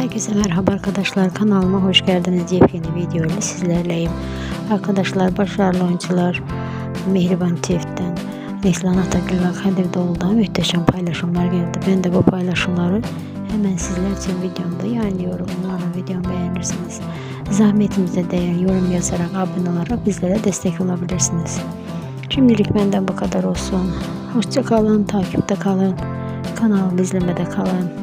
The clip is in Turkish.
Herkese merhaba arkadaşlar kanalıma hoş geldiniz. Yepyeni video ile sizlerleyim. Arkadaşlar başarılı oyuncular Mihriban Tift'ten Neslihan Atagül ve Kadir Doğulu'dan muhteşem paylaşımlar geldi. Ben de bu paylaşımları hemen sizler için videomda yayınlıyorum umarım videomu beğenirsiniz. Zahmetimize değer yorum yazarak abone olarak bizlere destek olabilirsiniz. Şimdilik benden bu kadar olsun. Hoşça kalın takipte kalın kanalımı izlemede kalın.